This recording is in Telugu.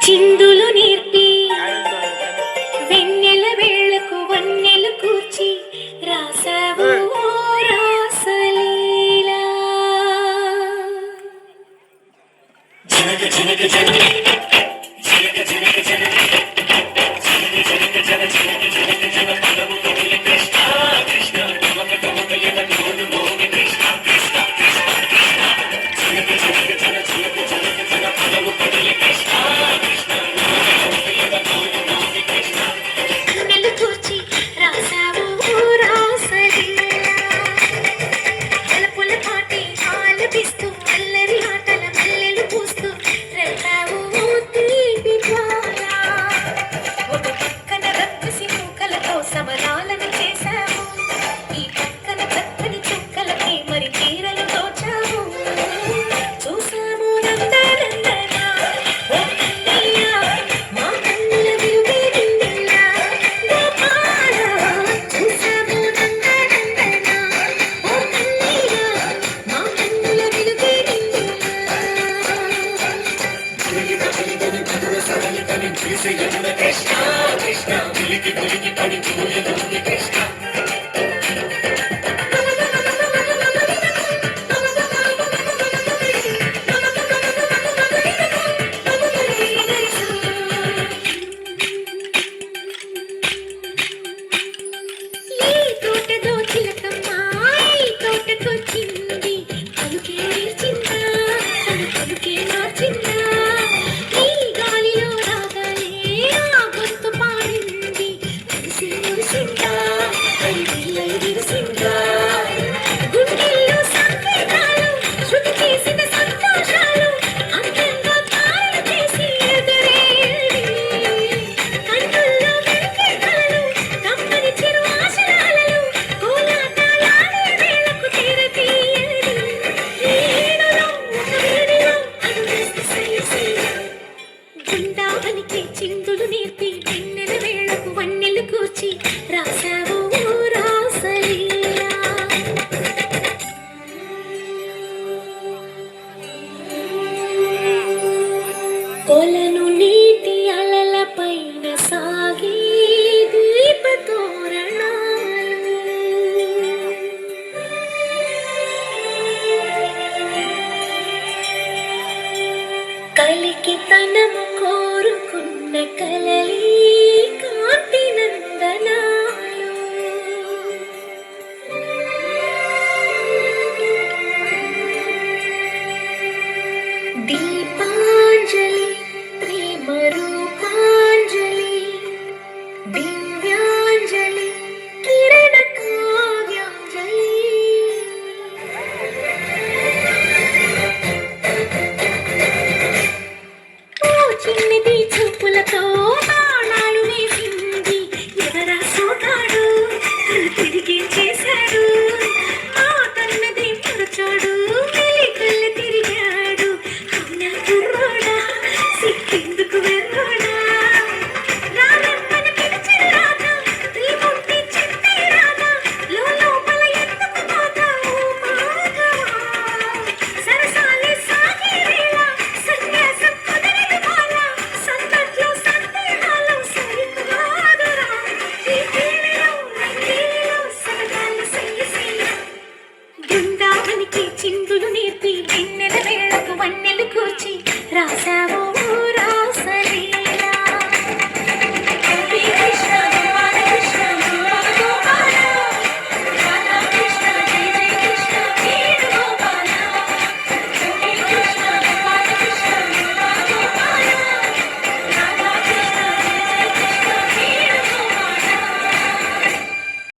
చిందుల శ్రీ శ్రీ యమున కృష్ణ కృష్ణ కలికి తనము కోరుకున్న కలలి కాంతి నందనా. Para